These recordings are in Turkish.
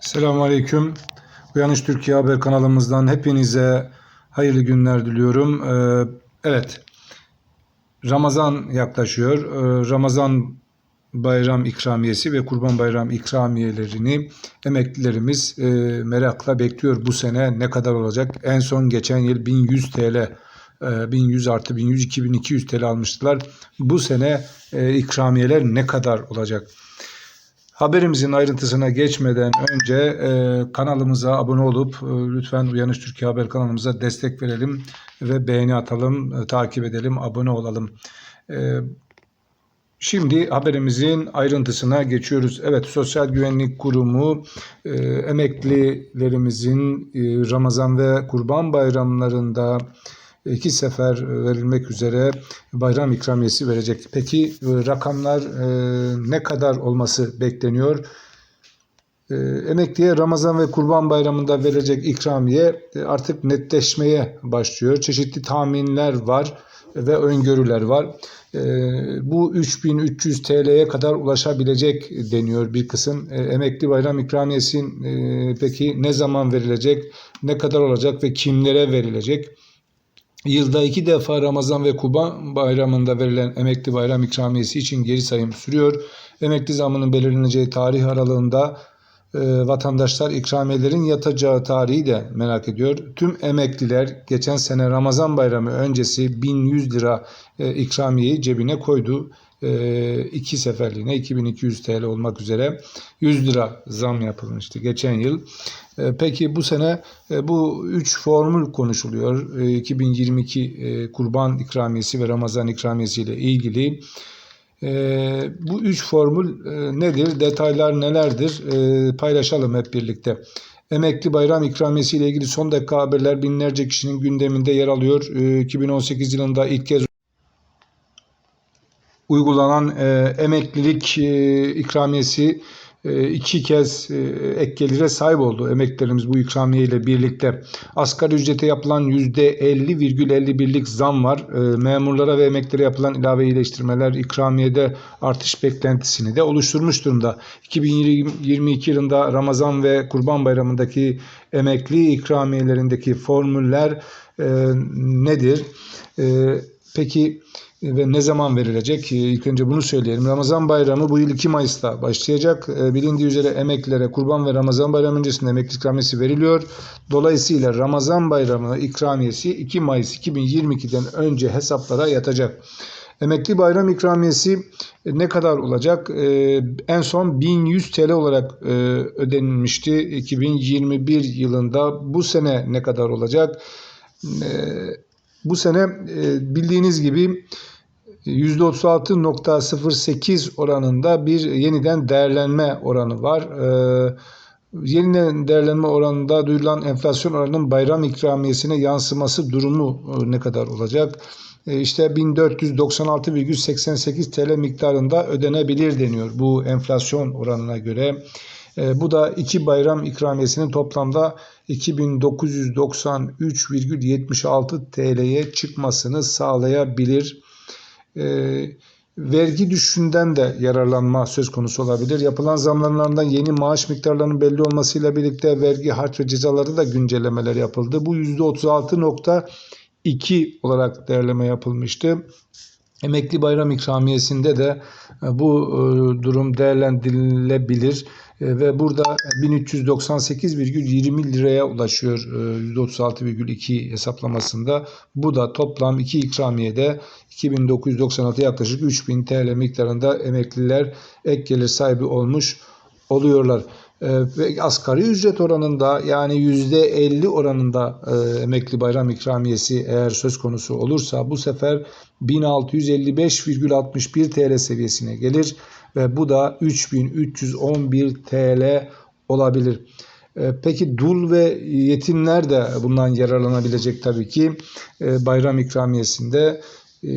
Selamun Aleyküm. Uyanış Türkiye Haber kanalımızdan hepinize hayırlı günler diliyorum. Ee, evet, Ramazan yaklaşıyor. Ee, Ramazan bayram ikramiyesi ve Kurban Bayram ikramiyelerini emeklilerimiz e, merakla bekliyor. Bu sene ne kadar olacak? En son geçen yıl 1100 TL, e, 1100 artı 1100, 2200 TL almıştılar. Bu sene e, ikramiyeler ne kadar olacak? Haberimizin ayrıntısına geçmeden önce e, kanalımıza abone olup e, lütfen Uyanış Türkiye Haber kanalımıza destek verelim ve beğeni atalım, e, takip edelim, abone olalım. E, Şimdi haberimizin ayrıntısına geçiyoruz. Evet, Sosyal Güvenlik Kurumu e, emeklilerimizin e, Ramazan ve Kurban bayramlarında iki sefer verilmek üzere bayram ikramiyesi verecek. Peki e, rakamlar e, ne kadar olması bekleniyor? E, Emekliye Ramazan ve Kurban Bayramı'nda verilecek ikramiye e, artık netleşmeye başlıyor. Çeşitli tahminler var ve öngörüler var. E, Bu 3300 TL'ye kadar ulaşabilecek deniyor bir kısım. E, Emekli bayram ikramiyesi e, peki ne zaman verilecek, ne kadar olacak ve kimlere verilecek? Yılda iki defa Ramazan ve Kurban bayramında verilen emekli bayram ikramiyesi için geri sayım sürüyor. Emekli zamının belirleneceği tarih aralığında e, vatandaşlar ikramiyelerin yatacağı tarihi de merak ediyor. Tüm emekliler geçen sene Ramazan bayramı öncesi 1100 lira e, ikramiyeyi cebine koydu. E, iki seferliğine 2200 TL olmak üzere 100 lira zam yapılmıştı geçen yıl. E, Peki bu sene e, bu üç formül konuşuluyor. E, 2022 e, Kurban ikramiyesi ve Ramazan ikramiyesi ile ilgili. Bu üç formül e, nedir? Detaylar nelerdir? Paylaşalım hep birlikte. Emekli bayram ikramiyesi ile ilgili son dakika haberler binlerce kişinin gündeminde yer alıyor. E, 2018 yılında ilk kez uygulanan e, emeklilik e, ikramiyesi e, iki kez e, ek gelire sahip oldu emeklilerimiz bu ikramiye ile birlikte. Asgari ücrete yapılan %50,51'lik zam var. E, memurlara ve emeklilere yapılan ilave iyileştirmeler ikramiyede artış beklentisini de oluşturmuş durumda. 2022 yılında Ramazan ve Kurban Bayramı'ndaki emekli ikramiyelerindeki formüller nedir? Peki ve ne zaman verilecek? Ee, İlk önce bunu söyleyelim. Ramazan bayramı bu yıl 2 Mayıs'ta başlayacak. Ee, Bilindiği üzere emeklilere Kurban ve Ramazan bayramı öncesinde emekli ikramiyesi veriliyor. Dolayısıyla Ramazan bayramı ikramiyesi 2 Mayıs 2022'den önce hesaplara yatacak. Emekli bayram ikramiyesi e, ne kadar olacak? Ee, En son 1100 TL olarak e, ödenilmişti 2021 yılında. Bu sene ne kadar olacak? Bu sene e, bildiğiniz gibi %36.08 oranında bir yeniden değerlenme oranı var. E, Yeniden değerlenme oranında duyurulan enflasyon oranının bayram ikramiyesine yansıması durumu e, ne kadar olacak? İşte 1496,88 TL miktarında ödenebilir deniyor bu enflasyon oranına göre. E, Bu da iki bayram ikramiyesinin toplamda 2993,76 TL'ye çıkmasını sağlayabilir. E, vergi düşüşünden de yararlanma söz konusu olabilir. Yapılan zamlarından yeni maaş miktarlarının belli olmasıyla birlikte vergi, harç ve cezaları da güncellemeler yapıldı. Bu %36.2 olarak değerleme yapılmıştı. Emekli bayram ikramiyesinde de e, bu e, durum değerlendirilebilir E, ve burada 1398,20 liraya ulaşıyor e, %36,2 hesaplamasında. Bu da toplam iki ikramiyede 2996 yaklaşık 3000 TL miktarında emekliler ek gelir sahibi olmuş oluyorlar. E, Ve asgari ücret oranında yani %50 oranında e, emekli bayram ikramiyesi eğer söz konusu olursa bu sefer 1655,61 TL seviyesine gelir ve bu da 3311 TL olabilir. E, Peki dul ve yetimler de bundan yararlanabilecek tabii ki e, bayram ikramiyesinde. E,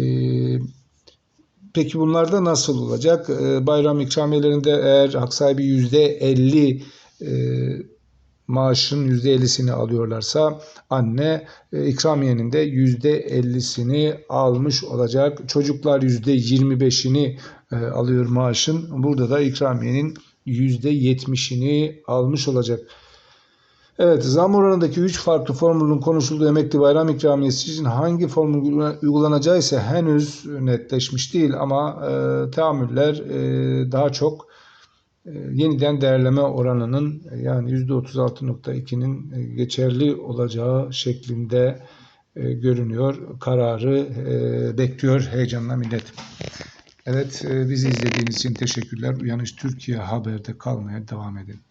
Peki bunlarda nasıl olacak? E, Bayram ikramiyelerinde eğer hak sahibi %50 e, maaşın %50'sini alıyorlarsa anne e, ikramiyenin de %50'sini almış olacak. Çocuklar %25'ini e, alıyor maaşın. Burada da ikramiyenin %70'ini almış olacak. Evet, zam oranındaki 3 farklı formülün konuşulduğu emekli bayram ikramiyesi için hangi formül uygulanacağı ise henüz netleşmiş değil ama e, teamüller e, daha çok e, yeniden değerleme oranının e, yani %36.2'nin e, geçerli olacağı şeklinde e, görünüyor. Kararı e, bekliyor heyecanla millet. Evet, e, bizi izlediğiniz için teşekkürler. Uyanış Türkiye Haber'de kalmaya devam edin.